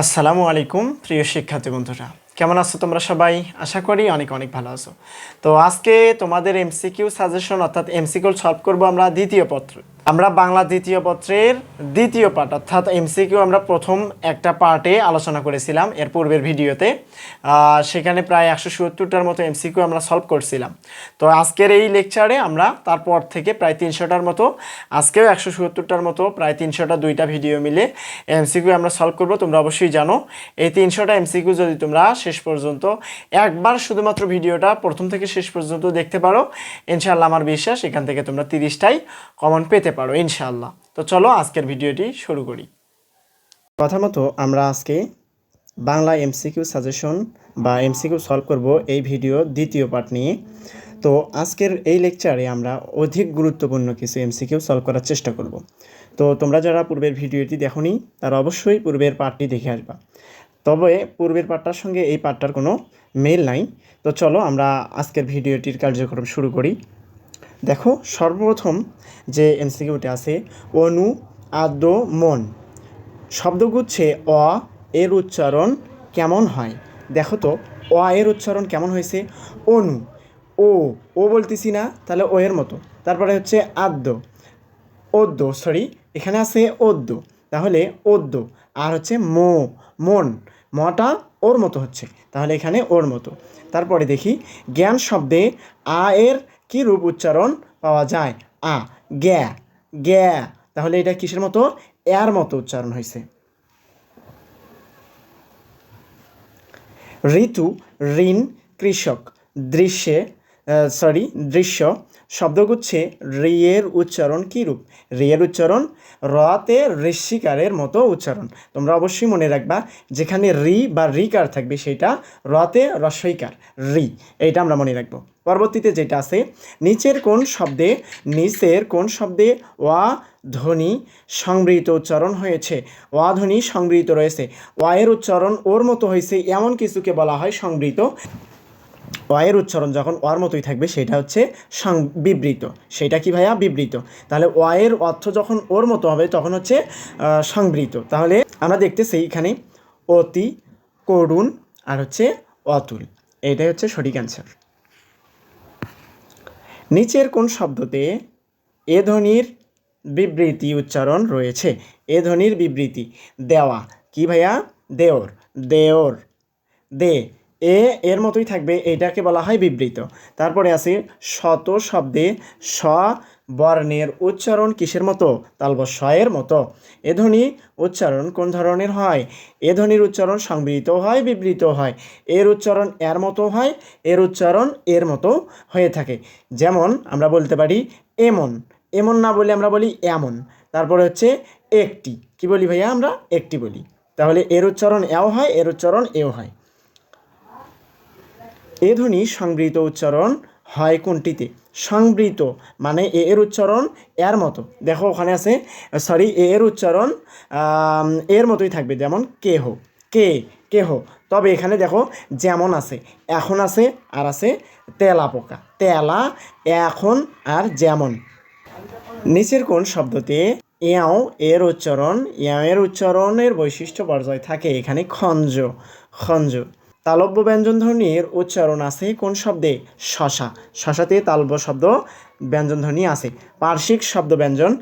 আসসালামু আলাইকুম, প্রিয় শিক্ষার্থী বন্ধুরা। কেমন আছো তোমরা সবাই? আশা করি অনেক অনেক ভালো আছো। তো আজকে তোমাদের এমসিকিউ সাজেশন অর্থাৎ এমসিকিউ সলভ করব আমরা দ্বিতীয় পত্র আমরা বাংলা দ্বিতীয় পত্রের দ্বিতীয় পার্ট, অর্থাৎ এমসিকিউ আমরা প্রথম একটা পার্টে আলোচনা করেছিলাম এর পূর্বের ভিডিওতে। সেখানে প্রায় একশো সত্তরটার মতো এমসিকিউ আমরা সলভ করছিলাম। তো আজকের এই লেকচারে আমরা তারপর থেকে প্রায় তিনশোটার মতো, আজকেও একশো সত্তরটার মতো, প্রায় তিনশোটা দুইটা ভিডিও মিলে এমসিকিউ আমরা সলভ করব। তোমরা অবশ্যই জানো, এই তিনশোটা এমসিকিউ যদি তোমরা শেষ পর্যন্ত, একবার শুধুমাত্র ভিডিওটা প্রথম থেকে শেষ পর্যন্ত দেখতে পারো, ইনশাআল্লাহ আমার বিশ্বাস এখান থেকে তোমরা তিরিশটাই কমন পেতে পারো, ইনশাআল্লাহ। তো চলো আজকের ভিডিওটি শুরু করি। কথা মতো আমরা আজকে বাংলা এমসিকিউ সাজেশন বা এমসিকিউ সলভ করব এই ভিডিও দ্বিতীয় পার্ট নিয়ে। তো আজকের এই লেকচারে আমরা অধিক গুরুত্বপূর্ণ কিছু এমসিকিউ সলভ করার চেষ্টা করব। তো তোমরা যারা পূর্বের ভিডিওটি দেখোনি, তারা অবশ্যই পূর্বের পার্টটি দেখে আসবা। তবে পূর্বের পার্টটার সঙ্গে এই পার্টটার কোনো মেল নাই। তো চলো আমরা আজকের ভিডিওটির কার্যক্রম শুরু করি। দেখো, সর্বপ্রথম যে এমসিকিউটি আছে, অনু আদ্য মন শব্দগুচ্ছে অ এর উচ্চারণ কেমন হয়? দেখো তো, অ এর উচ্চারণ কেমন হয়েছে? অনু। ও ও বলতেছি না, তাহলে ও এর মতো। তারপরে হচ্ছে আদ্য। ওদ্য সরি এখানে আছে অদ্য। তাহলে অদ্য। আর হচ্ছে মো, মন। মটা ওর মতো হচ্ছে। তাহলে এখানে ওর মতো। তারপরে দেখি, জ্ঞান শব্দে আ এর কি রূপ উচ্চারণ পাওয়া যায়? আ, গ্যা গ্যা, তাহলে এটা কিসের মতো? এর মতো উচ্চারণ হয়েছে ঋতু, ঋণ, কৃষক, দৃশ্যে সরি দৃশ্য শব্দগুচ্ছে রিয়ের উচ্চারণ কী রূপ? রিয়ের উচ্চারণ রতে ঋষিকারের মতো উচ্চারণ। তোমরা অবশ্যই মনে রাখবা, যেখানে রি বা রিকার থাকবে সেটা রতে রসইকার, রি, এইটা আমরা মনে রাখব। পরবর্তীতে যেটা আছে, নিচের কোন শব্দে, নিচের কোন শব্দে ওয়া ধ্বনি সংবৃত উচ্চারণ হয়েছে? ওয়া ধ্বনি সংবৃত রয়েছে। ওয়ায়ের উচ্চারণ ওর মতো হয়েছে এমন কিছুকে বলা হয় সংবৃত ওয়ের উচ্চারণ যখন ওয়ার মতোই থাকবে, সেটা হচ্ছে সং বিবৃত। সেটা কি ভাইয়া? বিবৃত। তাহলে ওয়ের অর্থ যখন ওর মতো হবে, তখন হচ্ছে সংবৃত। তাহলে আমরা দেখতেছি এখানে অতি, করুণ আর হচ্ছে অতুল। এটাই হচ্ছে সঠিক অ্যান্সার নিচের কোন শব্দতে এ ধ্বনির বিবৃতি উচ্চারণ রয়েছে? এ ধ্বনির বিবৃতি, দেওয়া। কি ভাইয়া? দেওর। দেওর। দে। এ, এর মতোই থাকবে, এটাকে বলা হয় বিবৃত। তারপরে আছে শত শব্দে স বর্ণের উচ্চারণ কিসের মতো? তালব এর মতো। এ ধ্বনি উচ্চারণ কোন ধরনের হয়? এ ধ্বনির উচ্চারণ সংবৃত হয়, বিবৃত হয়। এর উচ্চারণ এর মতো হয়, এর উচ্চারণ এর মতো হয়ে থাকে। যেমন আমরা বলতে পারি এমন। এমন না বলে আমরা বলি এমন। তারপরে হচ্ছে একটি। কি বলি ভাইয়া আমরা? একটি বলি। তাহলে এর উচ্চারণ এও হয়, এর উচ্চারণ এও হয়। এ ধ্বনি সংবৃত উচ্চারণ হয় কোনটিতে? সংবৃত মানে এ এর উচ্চারণ এর মতো। দেখো, ওখানে আছে সরি এ এর উচ্চারণ এর মতোই থাকবে। যেমন কেহ কে কেহ তবে এখানে দেখো, যেমন আছে, এখন আছে, আর আছে, তেলা পোকা। তেলা, এখন, আর যেমন। নিচের কোন শব্দতে ইয়াও এর উচ্চারণ, ইয়াও এর উচ্চারণের বৈশিষ্ট্য পর্যায় থাকে? এখানে খঞ্জ খঞ্জ। তালব্য ব্যঞ্জন ধ্বনির উচ্চারণ আছে কোন শব্দে? শশা। শশাতে তালব্য শব্দ ব্যঞ্জন ধ্বনি আছে। পার্শ্বিক শব্দ ব্যঞ্জন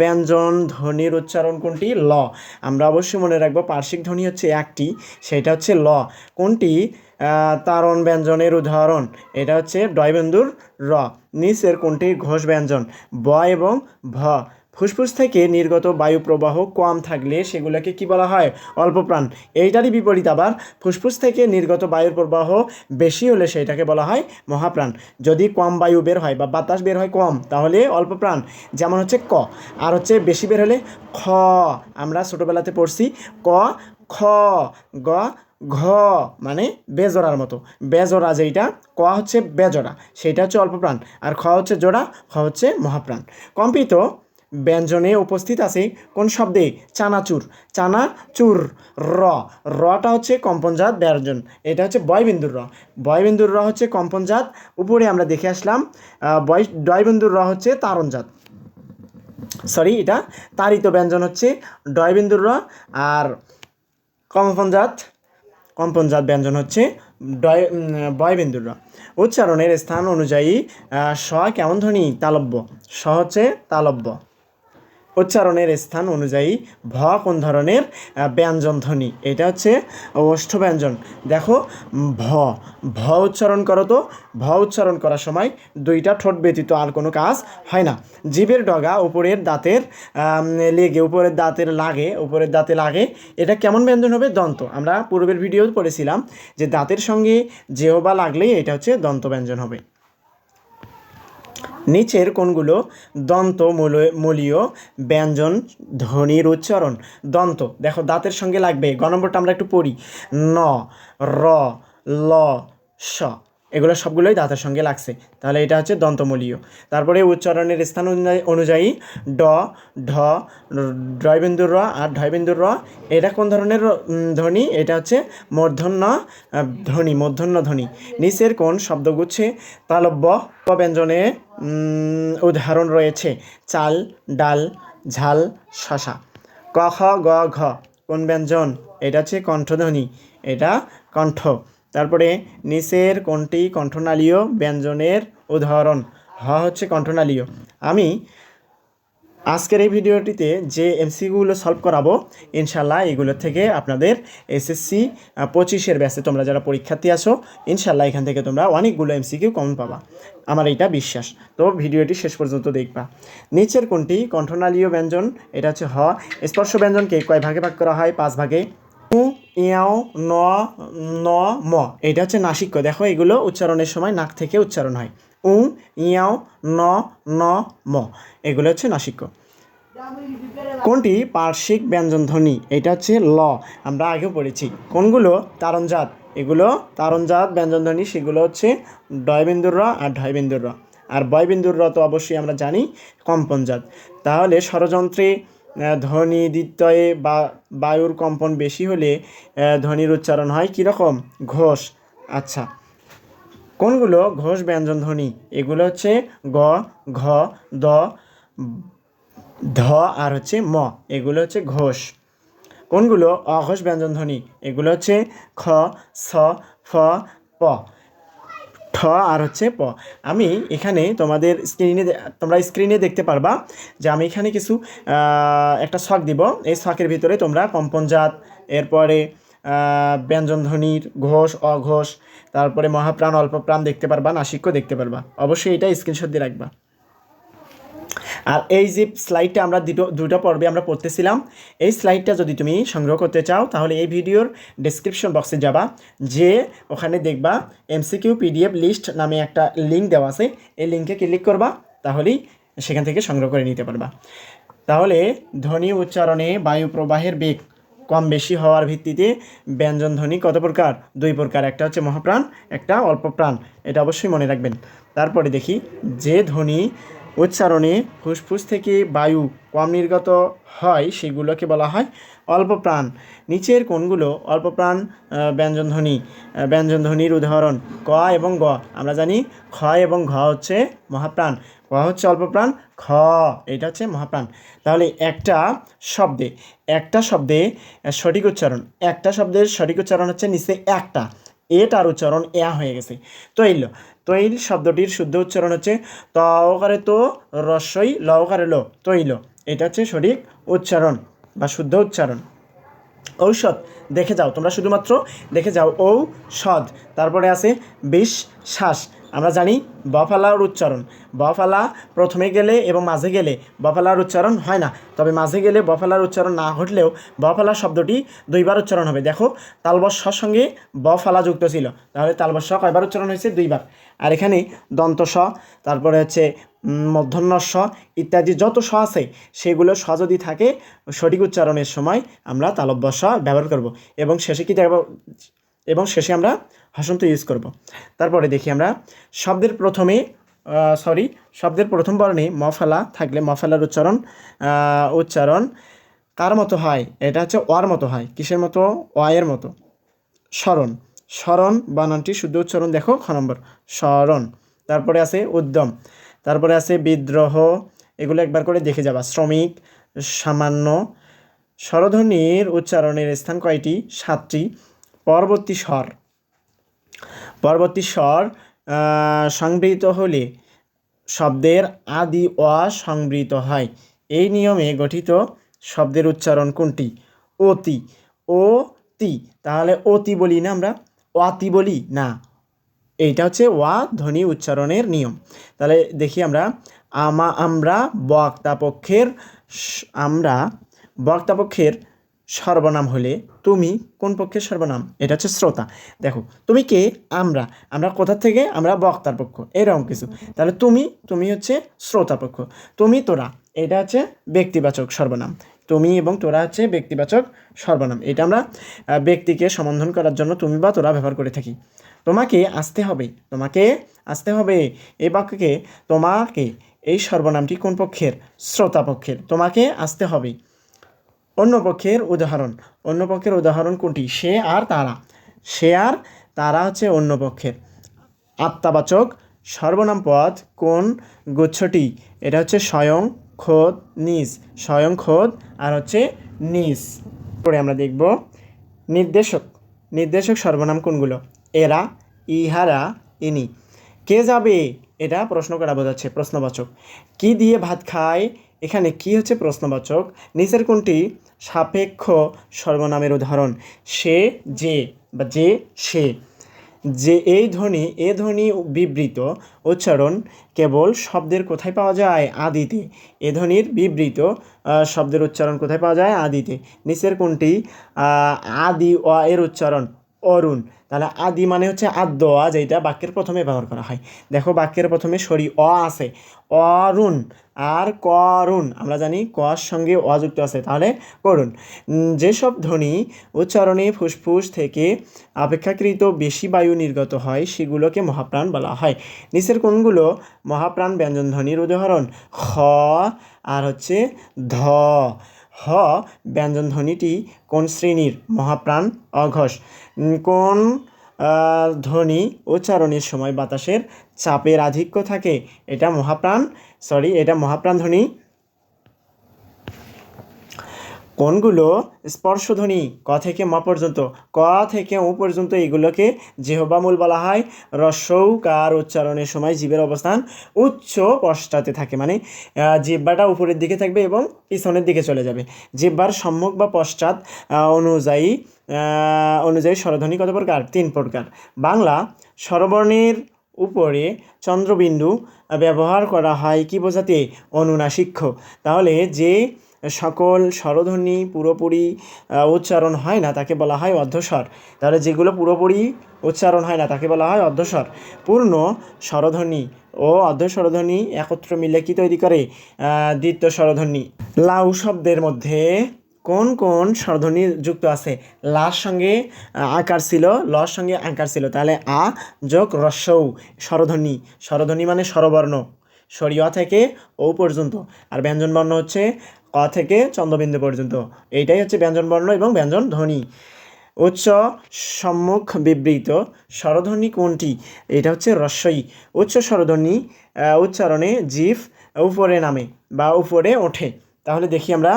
ব্যঞ্জন ধ্বনির উচ্চারণ কোনটি? ল। আমরা অবশ্যই মনে রাখব পার্শ্বিক ধ্বনি হচ্ছে একটি, সেটা হচ্ছে ল। কোনটি? তারণ ব্যঞ্জনের উদাহরণ, এটা হচ্ছে ডয়বেন্দুর র। নিচের কোনটি? ঘোষ ব্যঞ্জন, ব এবং ভ। ফুসফুস থেকে নির্গত বায়ু প্রবাহ কম থাকলে সেগুলোকে কি বলা হয়? অল্প প্রাণ এইটারই বিপরীত আবার, ফুসফুস থেকে নির্গত বায়ুর প্রবাহ বেশি হলে সেইটাকে বলা হয় মহাপ্রাণ। যদি কম বায়ু বের হয় বা বাতাস বের হয় কম, তাহলে অল্প প্রাণ যেমন হচ্ছে ক। আর হচ্ছে বেশি বের হলে খ। আমরা ছোটোবেলাতে পড়ছি, ক, খ, গ, ঘ মানে বেজোড়ার মতো। বেজোড়া যেইটা, ক হচ্ছে বেজোড়া, সেইটা হচ্ছে অল্প প্রাণ আর খ হচ্ছে জোড়া, খ হচ্ছে মহাপ্রাণ। কম্পিত ব্যঞ্জনে উপস্থিত আছে। কোন শব্দে? চানাচুর। চানাচুর র। রটা হচ্ছে কম্পনজাত ব্যঞ্জন। এটা হচ্ছে বয়বিন্দুর র। বয়বিন্দুর র হচ্ছে কম্পনজাত। উপরে আমরা দেখে আসলাম বয় ডয়বিন্দুর র হচ্ছে তারণজাত। সরি এটা তারিত ব্যঞ্জন হচ্ছে ডয়বিন্দুর র। আর কম্পনজাত কম্পনজাত ব্যঞ্জন হচ্ছে ডয় বয়বিন্দুর র। উচ্চারণের স্থান অনুযায়ী স কেমন ধ্বনি? তালব্য। স হচ্ছে তালব্য। উচ্চারণের স্থান অনুযায়ী ভ কোন ধরনের ব্যঞ্জন ধ্বনি? এটা হচ্ছে ওষ্ঠ ব্যঞ্জন। দেখো, ভ ভ উচ্চারণ করো তো। ভ উচ্চারণ করার সময় দুইটা ঠোঁট ব্যতীত আর কোনো কাজ হয় না। জীবের ডগা উপরের দাঁতের লেগে, উপরের দাঁতের লাগে, উপরের দাঁতে লাগে। এটা কেমন ব্যঞ্জন হবে? দন্ত। আমরা পূর্বের ভিডিও পড়েছিলাম যে দাঁতের সঙ্গে জেহবা লাগলেই এটা হচ্ছে দন্ত ব্যঞ্জন হবে। নিচের কোনগুলো দন্ত মূল- মূলীয় ব্যঞ্জন ধ্বনির উচ্চারণ। দন্ত, দেখো দাঁতের সঙ্গে লাগবে, গ নম্বরটা আমরা একটু পড়ি। ন, র, ল স এগুলো সবগুলোই দাঁতের সঙ্গে লাগছে। তাহলে এটা হচ্ছে দন্তমূলীয়। তারপরে উচ্চারণের স্থান অনুযায়ী- ড, ঢ ড্রয়বিন্দুর র আর ঢয়বিন্দুর র। এটা কোন ধরনের ধ্বনি? এটা হচ্ছে মূর্ধন্য ধ্বনি মূর্ধন্য ধ্বনি। নিচের কোন শব্দগুচ্ছে? তালব্য ব্যঞ্জনে উদাহরণ রয়েছে। চাল, ডাল, ঝাল, শশা। ক, খ, গ, ঘ। কোন ব্যঞ্জন? এটা হচ্ছে কণ্ঠধ্বনি। এটা কণ্ঠ। তারপরে নিচের কোনটি কণ্ঠনালীয় ব্যঞ্জনের উদাহরণ। হ হচ্ছে কণ্ঠনালীয়। আমি আজকের এই ভিডিওটিতে যে এমসিকিউগুলো সলভ করাবো ইনশাল্লাহ এগুলো থেকে আপনাদের এসএসসি পঁচিশের ব্যাচে তোমরা যারা পরীক্ষার্থী আছো ইনশাল্লাহ এখান থেকে তোমরা অনেকগুলো এমসিকিউ কমন পাবা। আমার এইটা বিশ্বাস। তো ভিডিওটি শেষ পর্যন্ত দেখবা। নিচের কোনটি কণ্ঠনালীয় ব্যঞ্জন, এটা হচ্ছে হ। স্পর্শ ব্যঞ্জনকে কয় ভাগে ভাগ করা হয়? পাঁচ ভাগে। ইয়াও ন ন ম। এটা হচ্ছে নাসিক্য দেখো, এগুলো উচ্চারণের সময় নাক থেকে উচ্চারণ হয়। উ, ইয়াও ন ন ম। এগুলো হচ্ছে নাসিক্য কোনটি? পার্শ্বিক ব্যঞ্জন ধ্বনি এটা হচ্ছে ল। আমরা আগেও পড়েছি। কোনগুলো? তারণজাত। এগুলো তারণজাত ব্যঞ্জন ধ্বনি সেগুলো হচ্ছে ডয়বিন্দুর র আর ঢয়বিন্দুর র। আর বয়বিন্দুর র তো অবশ্যই আমরা জানি, কম্পনজাত। তাহলে ষড়যন্ত্রে ধ্বনি দ্বিতয়ে বা বায়ুর কম্পন বেশি হলে ধ্বনির উচ্চারণ হয় কীরকম? ঘোষ। আচ্ছা। কোনগুলো? ঘোষ, ব্যঞ্জন, ধ্বনি। এগুলো হচ্ছে গ, ঘ, দ, ধ আর হচ্ছে ম। এগুলো হচ্ছে ঘোষ। কোনগুলো? অঘোষ ব্যঞ্জন, ধ্বনি। এগুলো হচ্ছে খ, স, ফ, প। ঠ আর হচ্ছে প। আমি এখানে তোমাদের স্ক্রিনে তোমরা স্ক্রিনে দেখতে পারবা যে আমি এখানে কিছু একটা শখ দিব। এই শখের ভিতরে তোমরা কম্পনজাত এরপরে ব্যঞ্জনধ্বনির ঘোষ, অঘোষ, তারপরে মহাপ্রাণ, অল্পপ্রাণ দেখতে পারবা নাসিক্য দেখতে পারবা। অবশ্যই এটা স্ক্রিনশট দিয়ে রাখবা। আর এই যে স্লাইডটা আমরা দুটো দুটো পর্বে আমরা পড়তেছিলাম, এই স্লাইডটা যদি তুমি সংগ্রহ করতে চাও, তাহলে এই ভিডিওর ডেসক্রিপশন বক্সে যাবা, যে ওখানে দেখবা এমসিকিউ পিডিএফ লিস্ট নামে একটা লিঙ্ক দেওয়া আছে, এই লিঙ্কে ক্লিক করবা, তাহলেই সেখান থেকে সংগ্রহ করে নিতে পারবা। তাহলে ধ্বনি উচ্চারণে বায়ু প্রবাহের বেগ কম বেশি হওয়ার ভিত্তিতে ব্যঞ্জন ধ্বনি কত প্রকার? দুই প্রকার, একটা হচ্ছে মহাপ্রাণ, একটা অল্প প্রাণ, এটা অবশ্যই মনে রাখবেন। তারপরে দেখি, যে ধ্বনি উচ্চারণে ফুসফুস থেকে বায়ু কম নির্গত হয়, সেগুলোকে বলা হয় অল্প প্রাণ নিচের কোনগুলো অল্প প্রাণ ব্যঞ্জনধ্বনি ব্যঞ্জনধ্বনির উদাহরণ। ক এবং গ, আমরা জানি খ এবং ঘ হচ্ছে মহাপ্রাণ। ক হচ্ছে অল্প প্রাণ খ, এটা হচ্ছে মহাপ্রাণ। তাহলে একটা শব্দে একটা শব্দে সঠিক উচ্চারণ। একটা শব্দের সঠিক উচ্চারণ হচ্ছে নিচে একটা। এটার উচ্চারণ এ হয়ে গেছে। তৈল তৈল শব্দটির শুদ্ধ উচ্চারণ হচ্ছে ত অকারে তো রস্যই ল অকারে ল তৈল। এটা হচ্ছে সঠিক উচ্চারণ বা শুদ্ধ উচ্চারণ। ঔষধ, দেখে যাও, তোমরা শুধুমাত্র দেখে যাও। ঔষধ, তারপরে আছে বিষ শ্বাস আমরা জানি বফালার উচ্চারণ। বফালা প্রথমে গেলে এবং মাঝে গেলে বফালার উচ্চারণ হয় না। তবে মাঝে গেলে বফালার উচ্চারণ না ঘটলেও বফালা শব্দটি দুইবার উচ্চারণ হবে। দেখো তালবস্যর সঙ্গে বফালা যুক্ত ছিল। তাহলে তালবস্য কয়বার উচ্চারণ হয়েছে? দুইবার। আর এখানে দন্ত দন্তস তারপরে হচ্ছে মূর্ধন্য স ইত্যাদি যত স আছে, সেগুলো স যদি থাকে, সঠিক উচ্চারণের সময় আমরা তালব্য স ব্যবহার করব। এবং শেষে কি দেখব? এবং শেষে আমরা হাসন্ত ইউজ করব। তারপরে দেখি আমরা শব্দের প্রথমে সরি শব্দের প্রথম বর্ণে মফালা থাকলে মফালার উচ্চারণ উচ্চারণ কার মতো হয়? এটা হচ্ছে ওয়ার মতো হয়, কিসের মতো? অয়ের মতো। স্মরণ। স্মরণ বানানটি শুদ্ধ উচ্চারণ, দেখো খ নম্বর। স্মরণ। তারপরে আছে উদ্যম। তারপরে আছে বিদ্রোহ। এগুলো একবার করে দেখে যাবা। শ্রমিক, সামান্য। স্বরধ্বনির উচ্চারণের স্থান কয়টি? সাতটি। পরবর্তী স্বর। পরবর্তী স্বর সংবৃত হলে শব্দের আদি অ সংবৃত হয়। এই নিয়মে গঠিত শব্দের উচ্চারণ কোনটি? অতি। ও তি তাহলে অতি বলি না আমরা? অতি বলি? না। এইটা হচ্ছে ওয়া ধ্বনি উচ্চারণের নিয়ম। তাহলে দেখি আমরা। আমা আমরা বক্তাপক্ষের আমরা বক্তাপক্ষের সর্বনাম হলে তুমি কোন পক্ষের সর্বনাম? এটা হচ্ছে শ্রোতা। দেখো, তুমি কে? আমরা। আমরা কোথা থেকে? আমরা বক্তার পক্ষ। এরকম কিছু। তাহলে তুমি তুমি হচ্ছে শ্রোতা পক্ষ। তুমি তোরা। এটা হচ্ছে ব্যক্তিবাচক সর্বনাম। তুমি এবং তোরা হচ্ছে ব্যক্তিবাচক সর্বনাম। এটা আমরা ব্যক্তিকে সম্বোধন করার জন্য তুমি বা তোরা ব্যবহার করে থাকি। তোমাকে আসতে হবে। তোমাকে আসতে হবে। এই বাক্যকে তোমাকে, এই সর্বনামটি কোন পক্ষের? শ্রোতা পক্ষের। তোমাকে আসতে হবে। অন্য পক্ষের উদাহরণ। অন্য পক্ষের উদাহরণ কোনটি? সে আর তারা। সে আর তারা হচ্ছে অন্য পক্ষের। আত্মাবাচক সর্বনাম পদ কোন গুচ্ছটি? এটা হচ্ছে স্বয়ং, খোদ, নিজ। স্বয়ং, খোদ আর হচ্ছে নিজ। পরে আমরা দেখব নির্দেশক। নির্দেশক সর্বনাম কোনগুলো? এরা, ইহারা, ইনি। কে যাবে? এটা প্রশ্ন করা বোঝাচ্ছে, প্রশ্নবাচক। কি দিয়ে ভাত খায়? এখানে কি হচ্ছে প্রশ্নবাচক? নিচের কোনটি? সাপেক্ষ সর্বনামের উদাহরণ। সে, যে বা যে, সে। যে, এই ধ্বনি, এ ধ্বনি বিবৃত উচ্চারণ কেবল শব্দের কোথায় পাওয়া যায়? আদিতে। এ ধ্বনির বিবৃত শব্দের উচ্চারণ কোথায় পাওয়া যায়? আদিতে। নিচের কোনটি? আদি, অ এর উচ্চারণ। অরুণ। তাহলে আদি মানে হচ্ছে আদ্য অ যেটা বাক্যের প্রথমে ব্যবহার করা হয়। দেখো বাক্যের প্রথমে সরি অ আছে। অরুণ আর করুণ, আমরা জানি কর সঙ্গে অ যুক্ত আছে। তাহলে করুণ। যেসব ধ্বনি উচ্চারণে ফুসফুস থেকে অপেক্ষাকৃত বেশি বায়ু নির্গত হয়, সেগুলোকে মহাপ্রাণ বলা হয়। নিচের কোনগুলো মহাপ্রাণ ব্যঞ্জন ধ্বনির উদাহরণ। খ আর হচ্ছে ধ। হ, ব্যঞ্জন ধ্বনিটি কোন শ্রেণির? মহাপ্রাণ, অঘোষ। কোন ধ্বনি উচ্চারণের সময় বাতাসের চাপের আধিক্য থাকে? এটা মহাপ্রাণ সরি এটা মহাপ্রাণ ধ্বনি। কোনগুলো স্পর্শধ্বনি ক থেকে ম পর্যন্ত। ক থেকে ও পর্যন্ত এগুলোকে জেহবামূল বলা হয়। রসৌ রস্যৌকার উচ্চারণের সময় জীবের অবস্থান উচ্চ পশ্চাতে থাকে মানে আহ, জিহ্বাটা উপরের দিকে থাকবে এবং পিছনের দিকে চলে যাবে। জিহ্বার সম্মুখ বা পশ্চাৎ অনুযায়ী অনুযায়ী স্বরধ্বনি কত প্রকার? তিন প্রকার। বাংলা স্বরবর্ণের উপরে চন্দ্রবিন্দু ব্যবহার করা হয় কি বোঝাতে? অনুনাসিক্ষ। তাহলে যে সকল স্বরধ্বনি পুরোপুরি উচ্চারণ হয় না, তাকে বলা হয় অর্ধস্বর। তাহলে যেগুলো পুরোপুরি উচ্চারণ হয় না, তাকে বলা হয় অর্ধস্বর। পূর্ণ স্বরধ্বনি ও অর্ধস্বরধ্বনি একত্র মিলে কি তৈরি করে? দ্বিতীয় স্বরধ্বনি। লাউ শব্দের মধ্যে কোন কোন স্বরধ্বনি যুক্ত আছে? লার সঙ্গে আকার ছিল, লর সঙ্গে আকার ছিল। তাহলে আ যোগ রস্যৌ স্বরধ্বনি। স্বরধ্বনি মানে স্বরবর্ণ। সরিয়া থেকে ও পর্যন্ত। আর ব্যঞ্জনবর্ণ হচ্ছে ক থেকে চন্দ্রবিন্দু পর্যন্ত। এইটাই হচ্ছে ব্যঞ্জনবর্ণ এবং ব্যঞ্জন ধ্বনি। উচ্চ সম্মুখ বিবৃত স্বরধ্বনি কোনটি? এটা হচ্ছে রস্বই। উচ্চ স্বরধ্বনি উচ্চারণে জিভ উপরে নামে বা উপরে ওঠে। তাহলে দেখি আমরা।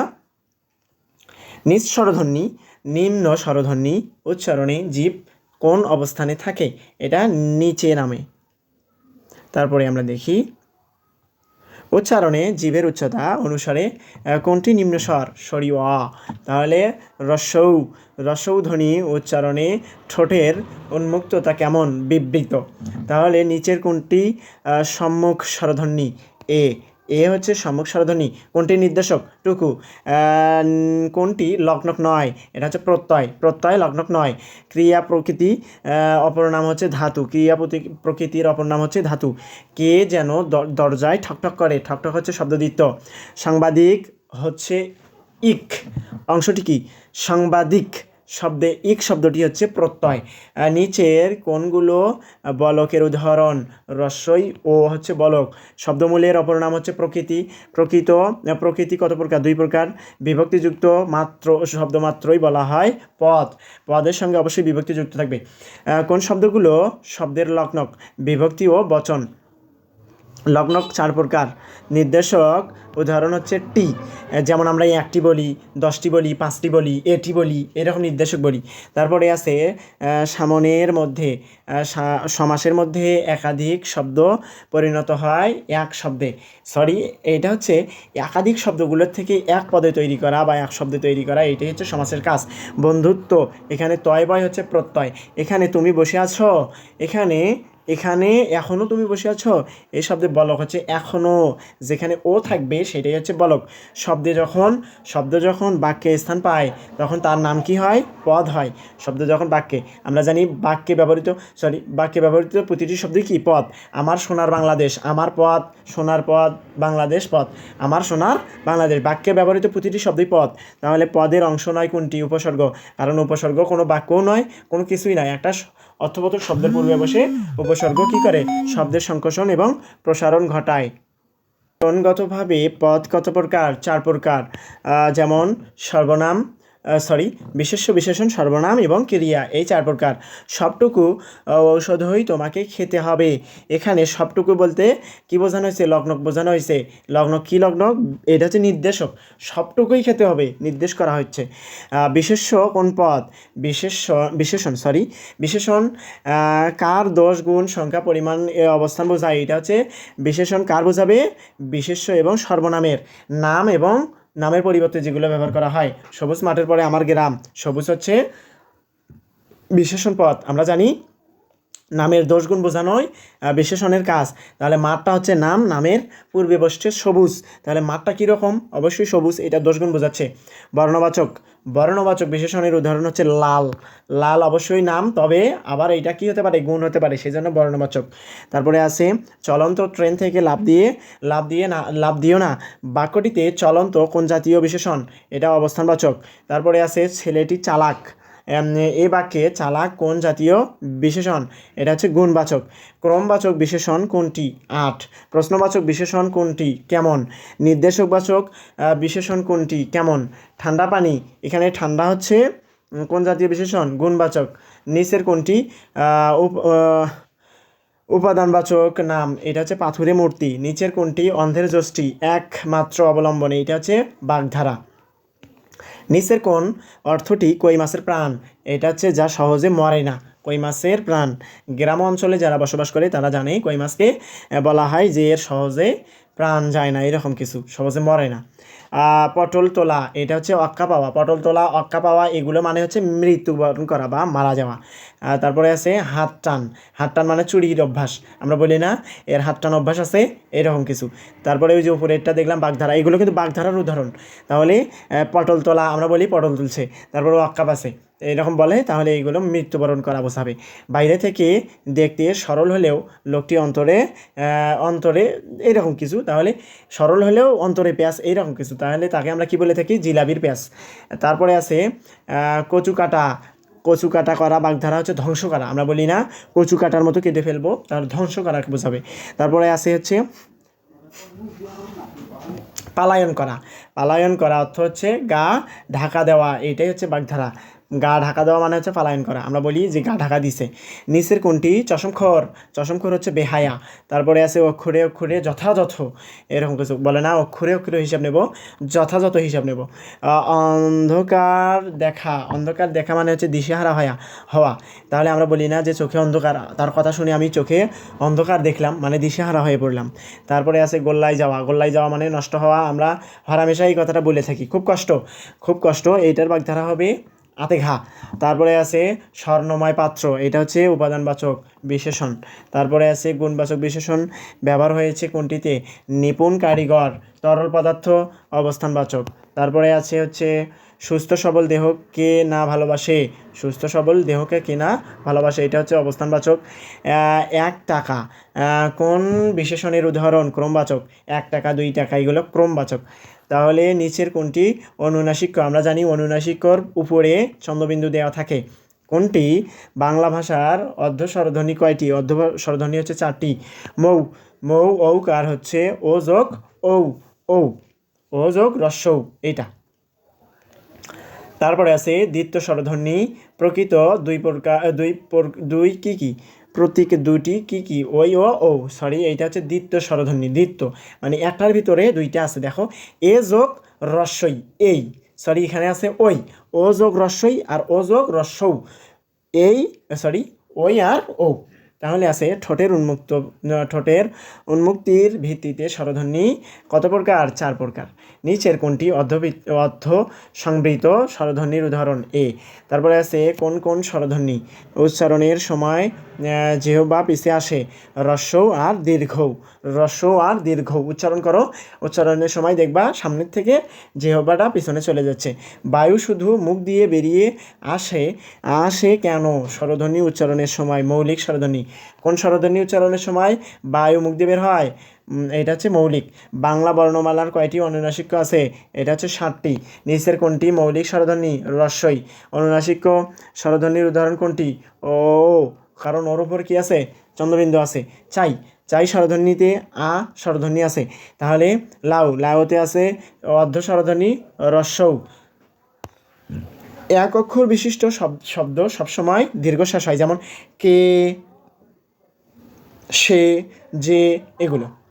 নিজ স্বরধ্বনি, নিম্ন স্বরধ্বনি, উচ্চারণে জীব কোন অবস্থানে থাকে? এটা নিচে নামে। তারপরে আমরা দেখি। উচ্চারণে জীবের উচ্চতা অনুসারে কোনটি নিম্নস্বর? সরি অ তাহলে রসৌ। রসৌ ধ্বনি উচ্চারণে ঠোঁটের উন্মুক্ততা কেমন? বিবৃত। তাহলে নিচের কোনটি সম্মুখ স্বরধ্বনি? এ। এ হচ্ছে সম্মুখ স্বরধ্বনি কোনটি নির্দেশক? টুকু। কোনটি? লগ্নক নয়। এটা হচ্ছে প্রত্যয়। প্রত্যয়, লগ্নক নয়। ক্রিয়া প্রকৃতি অপর নাম হচ্ছে ধাতু। ক্রিয়া প্রকৃতির অপর নাম হচ্ছে ধাতু। কে যেন দরজায় ঠকঠক করে। ঠকঠক হচ্ছে শব্দদিত্য সাংবাদিক হচ্ছে ইক। অংশটি কি? সাংবাদিক। শব্দে, ইক শব্দটি হচ্ছে প্রত্যয়। নিচের কোনগুলো বলকের উদাহরণ, রস্যই ও হচ্ছে বলক। শব্দমূলের অপর নাম হচ্ছে প্রকৃতি। প্রকৃত প্রকৃতি কত প্রকার? দুই প্রকার। বিভক্তিযুক্ত মাত্র, শব্দ মাত্রই বলা হয় পদ। পদের সঙ্গে অবশ্যই বিভক্তিযুক্ত থাকবে। কোন শব্দগুলো শব্দের লগ্নক? বিভক্তি ও বচন। লগ্নক চার প্রকার। নির্দেশক উদাহরণ হচ্ছে টি। যেমন আমরা একটি বলি, দশটি বলি, পাঁচটি বলি, এটি বলি, এরকম নির্দেশক বলি। তারপরে আছে সামনের মধ্যে সমাসের মধ্যে একাধিক শব্দ পরিণত হয় এক শব্দে। সরি, এটা হচ্ছে একাধিক শব্দগুলোর থেকে এক পদে তৈরি করা বা এক শব্দে তৈরি করা, এটাই হচ্ছে সমাসের কাজ। বন্ধুত্ব, এখানে তয় বয় হচ্ছে প্রত্যয়। এখানে তুমি বসে আছো, এখানে এখানে এখনও তুমি বসে আছো? এই শব্দে বলক হচ্ছে এখনও যেখানে ও থাকবে, সেটাই হচ্ছে বলক। শব্দে যখন, শব্দ যখন বাক্যে স্থান পায়, তখন তার নাম কি হয়? পদ হয়। শব্দ যখন বাক্যে, আমরা জানি বাক্যে ব্যবহৃত সরি বাক্যে ব্যবহৃত প্রতিটি শব্দই কি? পদ। আমার সোনার বাংলাদেশ, আমার পদ, সোনার পদ, বাংলাদেশ পদ। আমার সোনার বাংলাদেশ, বাক্যে ব্যবহৃত প্রতিটি শব্দই পদ। তাহলে পদের অংশ নয় কোনটি? উপসর্গ। কারণ উপসর্গ কোনো বাক্যও নয়, কোনো কিছুই নয়। একটা অর্থবোধক শব্দের পূর্বে বসে উপসর্গ কি করে? শব্দের সংকোচন এবং প্রসারণ ঘটায়। গতভাবে পদ কত প্রকার? চার প্রকার। যেমন সর্বনাম সরি বিশেষ্য বিশেষণ, সর্বনাম এবং ক্রিয়া, এই চার প্রকার। সবটুকু ঔষধই তোমাকে খেতে হবে। এখানে সবটুকু বলতে কি বোঝানো হয়েছে? লগ্নক বোঝানো হয়েছে। লগ্ন কি লগ্ন এটা হচ্ছে নির্দেশক। সবটুকুই খেতে হবে, নির্দেশ করা হচ্ছে। বিশেষ্য কোন পদ? বিশেষ বিশেষণ সরি বিশেষণ কার দোষ গুণ সংখ্যা পরিমাণ অবস্থান বোঝায়? এটা হচ্ছে বিশেষণ কার বোঝাবে? বিশেষ্য এবং সর্বনামের। নাম এবং নামের পরিবর্তে যেগুলো ব্যবহার করা হয়। সবুজ মাঠের পরে আমার গ্রাম, সবুজ হচ্ছে বিশেষণ পথ। আমরা জানি নামের দোষগুণ বোঝানোই আহ, বিশেষণের কাজ। তাহলে মাঠটা হচ্ছে নাম নামের পূর্বে বসছে সবুজ। তাহলে মাঠটা কীরকম অবশ্যই সবুজ এটা দোষগুণ বোঝাচ্ছে। বর্ণবাচক বর্ণবাচক বিশেষণের উদাহরণ হচ্ছে লাল। লাল অবশ্যই নাম তবে আবার এটা কি হতে পারে? গুণ হতে পারে সেই জন্য বর্ণবাচক। তারপরে আছে চলন্ত ট্রেন থেকে লাভ দিয়ে লাভ দিয়ে না লাভ দিও না। বাক্যটিতে চলন্ত কোন জাতীয় বিশেষণ? এটা অবস্থানবাচক। তারপরে আছে ছেলেটি চালাক। এই বাক্যে চালাক কোন জাতীয় বিশেষণ? এটা হচ্ছে গুণবাচক। ক্রমবাচক বিশেষণ কোনটি? আট। প্রশ্নবাচক বিশেষণ কোনটি? কেমন? নির্দেশকবাচক বিশেষণ কোনটি? কেমন? ঠান্ডা পানি। এখানে ঠান্ডা হচ্ছে কোন জাতীয় বিশেষণ? গুণবাচক। নিচের কোনটি? উপ- উপাদানবাচক নাম। এটা হচ্ছে পাথুরে মূর্তি। নিচের কোনটি? অন্ধের যষ্টি। একমাত্র অবলম্বনে। এটা হচ্ছে বাগধারা। নিচের কোন অর্থটি কই মাছের প্রাণ? এটা হচ্ছে যা সহজে মরে না, কই মাছের প্রাণ। গ্রাম অঞ্চলে যারা বসবাস করে তারা জানে কই মাছকে বলা হয় যে এর সহজে প্রাণ যায় না, এরকম কিছু, সহজে মরে না। পটল তোলা, এটা হচ্ছে অক্কা পাওয়া। পটল তোলা, অক্কা পাওয়া, এগুলো মানে হচ্ছে মৃত্যুবরণ করা বা মারা যাওয়া। তারপরে আছে হাত টান। হাত টান মানে চুরির অভ্যাস। আমরা বলি না, এর হাত টান অভ্যাস আছে, এরকম কিছু। তারপরে ওই যে উপরেরটা দেখলাম, বাগধারা। এগুলো কিন্তু বাগধারার উদাহরণ। তাহলে পটল তোলা, আমরা বলি পটল তুলছে। তারপরে অক্কাপ আছে এরকম বলে, তাহলে এইগুলো মৃত্যুবরণ করা বোঝাবে। বাইরে থেকে দেখতে সরল হলেও লোকটি অন্তরে অন্তরে এইরকম কিছু, তাহলে সরল হলেও অন্তরে পেঁয়াজ এইরকম কিছু, তাহলে তাকে আমরা কি বলে থাকি? জিলাবির পেঁয়াজ তারপরে আছে কচু কাটা। কচু কাটা করা বাগধারা হচ্ছে ধ্বংস করা। আমরা বলি না, কচু কাটার মতো কেটে ফেলব, তাহলে ধ্বংস করা বোঝাবে। তারপরে আছে হচ্ছে পালায়ন করা। পালায়ন করা অর্থ হচ্ছে গা ঢাকা দেওয়া, এটাই হচ্ছে বাগধারা। গা ঢাকা দেওয়া মানে হচ্ছে পালায়ন করা। আমরা বলি যে গা ঢাকা দিছে। নিচের কোনটি চশমখোর চশমখোর হচ্ছে বেহায়া। তারপরে আছে অক্ষরে অক্ষরে যথাযথ। এরকম কিছু। বলে না, অক্ষরে অক্ষরে হিসাব নেব। যথাযথ হিসাব নেব। অন্ধকার দেখা। অন্ধকার দেখা মানে হচ্ছে দিশেহারা হয়া, হওয়া। তাহলে আমরা বলি না যে চোখে অন্ধকার। তার কথা শুনে আমি চোখে অন্ধকার দেখলাম মানে দিশেহারা হয়ে পড়লাম। তারপরে আছে গোল্লায় যাওয়া। গোল্লায় যাওয়া মানে নষ্ট হওয়া। আমরা হরামেশা এই কথাটা বলে থাকি। খুব কষ্ট। খুব কষ্ট। এইটার বাগধারা হবে আতে ঘা তারপরে আছে স্বর্ণময় পাত্র, এটা হচ্ছে উপাদানবাচক বিশেষণ। তারপরে আছে গুণবাচক বিশেষণ, ব্যবহার হয়েছে কোনটিতে? নিপুণ কারিগর, তরল পদার্থ, অবস্থানবাচক। তারপরে আছে হচ্ছে সুস্থ সবল দেহ কে না ভালোবাসে? সুস্থ সবল দেহকে কে না ভালোবাসে? এটা হচ্ছে অবস্থানবাচক। এক টাকা। কোন বিশেষণের উদাহরণ? ক্রমবাচক। এক টাকা, দুই টাকা, এগুলো ক্রমবাচক। তাহলে নিচের কোনটি? অনুনাসিক্য আমরা জানি অনুনাসিক্যর উপরে ছন্দবিন্দু দেওয়া থাকে। কোনটি? বাংলা ভাষার অর্ধ স্বরধ্বনি কয়টি? অর্ধ স্বরধ্বনি হচ্ছে চারটি। মৌ। মৌ, ঔ, কার হচ্ছে? ও যোগ, ঔ ঔ। ও যোগ রস্যৌ এটা তারপরে আছে দ্বিতীয় স্বরধ্বনি প্রকৃত দুই প্রকার, দুই দুই কি কি? প্রতীক দুটি কি কি ওই ও ও সরি এইটা হচ্ছে দ্বিত্ব স্বরধ্বনি, দ্বিত্ব। মানে একটার ভিতরে দুইটা আছে, দেখো। এ যোগ রস্যই, এই সরি এখানে আছে ওই ও যোগ রস্যই আর ও যোগ রস্যৌ এই সরি ওই আর ও তাহলে আছে ঠোঁটের উন্মুক্ত, ঠোঁটের উন্মুক্তির ভিত্তিতে স্বরধ্বনি, কত প্রকার? চার প্রকার। নিচের কোনটি অর্ধবৃত্ত অর্ধ সংবৃত স্বরধ্বনির উদাহরণ এ তারপরে আছে কোন কোন স্বরধ্বনি? উচ্চারণের সময় যেহবা পিছে আসে, রস্যৌ আর দীর্ঘ। রস্যৌ আর দীর্ঘ, উচ্চারণ করো। উচ্চারণের সময় দেখবা সামনের থেকে যেহবাটা পিছনে চলে যাচ্ছে। বায়ু শুধু মুখ দিয়ে বেরিয়ে আসে আসে কেন? স্বরধ্বনি উচ্চারণের সময়, মৌলিক স্বরধ্বনি। কোন স্বরধ্বনি উচ্চারণের সময় বায়ু মুখ দিয়ে বের হয়? এটা হচ্ছে মৌলিক। বাংলা বর্ণমালার কয়টি অনুনাসিক্য আছে? এটা হচ্ছে ষাটটি। নিচের কোনটি? মৌলিক স্বরধ্বনি রস্যই অনুনাসিক্য স্বরধ্বনির উদাহরণ কোনটি? ও, কারণ ওর ওপর কী আছে? চন্দ্রবিন্দু আছে। চাই। চাই স্বরধ্বনিতে আ স্বরধ্বনি আছে। তাহলে লাউ। লাউতে আছে অর্ধ স্বরধ্বনি রস্যৌ এক অক্ষর বিশিষ্ট শব- শব্দ সবসময় দীর্ঘশ্বাস হয়। যেমন কে, সে, যে, এগুলো।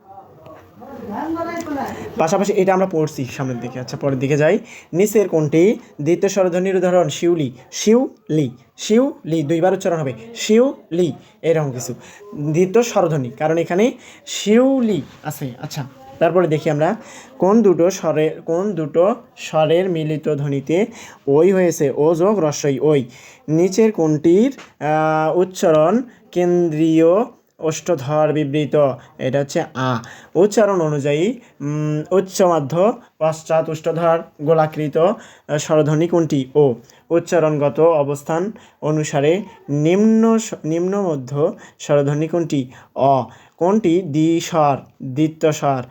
পাশাপাশি এটা আমরা পড়ছি সামনের দিকে। আচ্ছা পরের দিকে যাই। নিচের কোনটি দ্বিতীয় স্বরধ্বনির উদাহরণ শিউলি শিউলি শিউলি দুইবার উচ্চারণ হবে। শিউলি এরকম কিছু। দ্বিতীয় স্বরধ্বনি, কারণ এখানে শিউলি আছে। আচ্ছা তারপরে দেখি আমরা। কোন দুটো স্বরের, কোন দুটো স্বরের মিলিত ধ্বনিতে ওই হয়েছে ও যোগ রস্যই ওই? নিচের কোনটির উচ্চারণ কেন্দ্রীয় অষ্টধর বিবৃত। এটা হচ্ছে আ। উচ্চারণ অনুযায়ী উচ্চ মাধ্য পশ্চাৎ উষ্ঠধর গোলাকৃত স্বরধ্বনি কোনটি? ও। উচ্চারণগত অবস্থান অনুসারে নিম্ন স- নিম্ন মধ্য স্বরধ্বনি কোনটি? অ। কোনটি? দ্বি দ্বিস্বর, দ্বিত্বস্বর।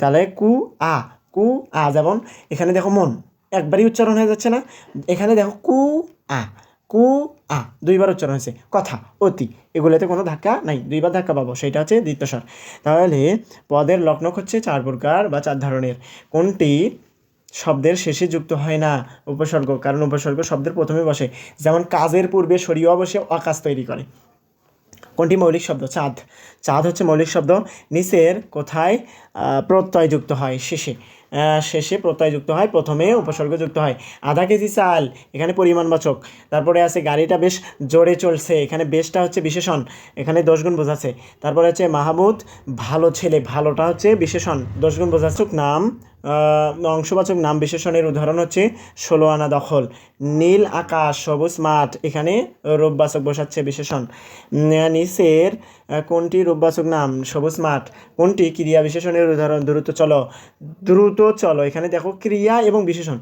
তাহলে কু, আ। কু, আ যেমন, এখানে দেখো মন। একবারই উচ্চারণ হয়ে যাচ্ছে না? এখানে দেখো কু, আ। কু, আ, দুইবার উচ্চারণ হয়েছে। কথা, অতি, এগুলোতে কোনো ধাক্কা নাই। দুইবার ধাক্কা পাবো সেটা হচ্ছে দ্বিতীয় তাহলে পদের লগ্নক হচ্ছে চার প্রকার বা চার ধরনের। কোনটি শব্দের শেষে যুক্ত হয় না? উপসর্গ, কারণ উপসর্গ শব্দের প্রথমে বসে। যেমন কাজের পূর্বে সরিয়ে বসে, অকাজ তৈরি করে। কোনটি মৌলিক শব্দ? চাঁদ। চাঁদ হচ্ছে মৌলিক শব্দ। নিচের কোথায় প্রত্যয় যুক্ত হয়, শেষে। শেষে প্রত্যয় যুক্ত হয়, প্রথমে উপসর্গ যুক্ত হয়। আধা কেজি চাল, এখানে পরিমাণবাচক তারপরে আছে, গাড়িটা বেশ জোরে চলছে, এখানে বেশটা হচ্ছে বিশেষণ, এখানে দশগুণ বোঝাচ্ছে। তারপরে হচ্ছে মাহমুদ, ভালো ছেলে, ভালোটা হচ্ছে বিশেষণ, দশগুণ বোঝাচ্ছুক, নাম অংশবাচক নাম বিশেষণের উদাহরণ হচ্ছে ষোলো আনা দখল। নীল আকাশ, সবুজ মাঠ, এখানে রূপবাচক বসাচ্ছে বিশেষণ নিচের কোনটি রূপবাচক নাম? সবুজ মাঠ। কোনটি? ক্রিয়া বিশেষণের উদাহরণ। দ্রুত চলো। দ্রুত চলো। এখানে দেখো ক্রিয়া এবং বিশেষণ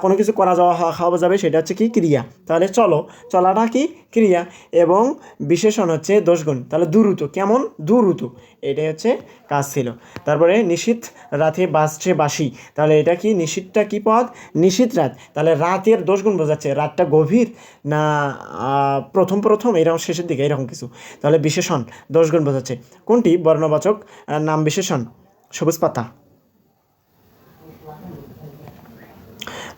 কোনো কিছু করা যাওয়া খাওয়া যাবে, সেটা হচ্ছে কি ক্রিয়া। তাহলে চলো, চলাটা কি? ক্রিয়া এবং বিশেষণ হচ্ছে দোষগুণ। তাহলে দ্রুত, কেমন? দ্রুত। এটাই হচ্ছে কাজ ছিল। তারপরে নিশীথ রাতে বাসছে বাসি তাহলে এটা কি? নিশীথটা কি পদ? নিশীথ রাত। তাহলে রাতের দোষগুণ বোঝাচ্ছে, রাতটা গভীর না প্রথম প্রথম? এরকম শেষের দিকে, এরকম কিছু। তাহলে বিশেষণ, দোষগুণ বোঝাচ্ছে। কোনটি? বর্ণবাচক নাম বিশেষণ। সবুজ পাতা।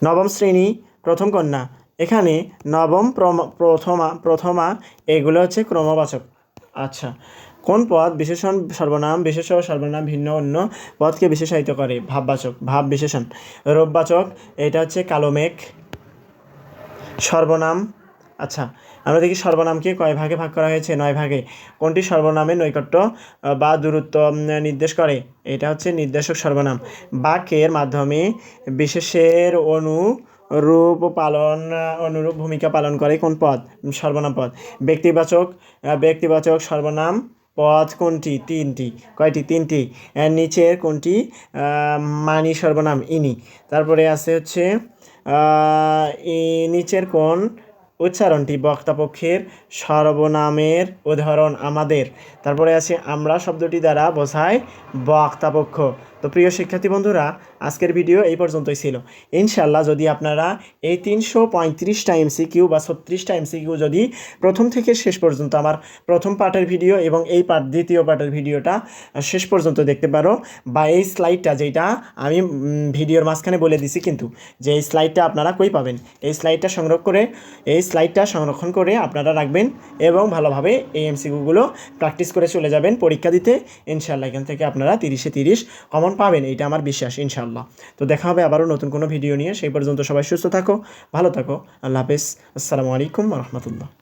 নবম শ্রেণি, প্রথম কন্যা। এখানে নবম প্রথমা প্রথমা, এগুলো হচ্ছে ক্রমবাচক। আচ্ছা কোন পদ বিশেষণ সর্বনাম বিশেষ সর্বনাম ভিন্ন অন্য পদকে বিশেষায়িত করে? ভাববাচক, ভাব বিশেষণ। রোববাচক এটা হচ্ছে কালো মেঘ সর্বনাম আচ্ছা আমরা দেখি সর্বনামকে কয় ভাগে ভাগ করা হয়েছে? নয় ভাগে। কোনটি সর্বনামে নৈকট্য বা দূরত্ব নির্দেশ করে? এটা হচ্ছে নির্দেশক সর্বনাম। বাক্যের মাধ্যমে বিশেষের অনুরূপ পালন, অনুরূপ ভূমিকা পালন করে কোন পদ? সর্বনাম পদ। ব্যক্তিবাচক ব্যক্তিবাচক সর্বনাম পদ কোনটি? তিনটি। কয়টি? তিনটি। নিচের কোনটি? মানি সর্বনাম, ইনি। তারপরে আছে হচ্ছে নিচের কোন উচ্চারণটি বক্তাপক্ষের সর্বনামের উদাহরণ আমাদের। তারপরে আছে, আমরা শব্দটি দ্বারা বোঝায় বক্তাপক্ষ তো প্রিয় শিক্ষার্থী বন্ধুরা, আজকের ভিডিও এই পর্যন্তই ছিল। ইনশাল্লাহ যদি আপনারা এই তিনশো পঁয়ত্রিশটা এমসি কিউ বা ছত্রিশটা এমসি কিউ যদি প্রথম থেকে শেষ পর্যন্ত আমার প্রথম পার্টের ভিডিও এবং এই পার্ট দ্বিতীয় পার্টের ভিডিওটা শেষ পর্যন্ত দেখতে পারো, বা এই স্লাইডটা যেটা আমি ভিডিওর মাঝখানে বলে দিছি কিন্তু, যে এই স্লাইডটা আপনারা কই পাবেন? এই স্লাইডটা সংগ্রহ করে, এই স্লাইডটা সংরক্ষণ করে আপনারা রাখবেন এবং ভালোভাবে এই এমসিকিউগুলো প্র্যাকটিস করে চলে যাবেন পরীক্ষা দিতে। ইনশাল্লাহ এখান থেকে আপনারা তিরিশে তিরিশ কমন পাবেন, এইটা আমার বিশ্বাস ইনশাল্লাহ তো দেখা হবে আবারও নতুন কোনো ভিডিও নিয়ে। সেই পর্যন্ত সবাই সুস্থ থাকো, ভালো থাকো। আল্লাহ হাফেজ। আসসালামু আলাইকুম রহমতুল্লাহ।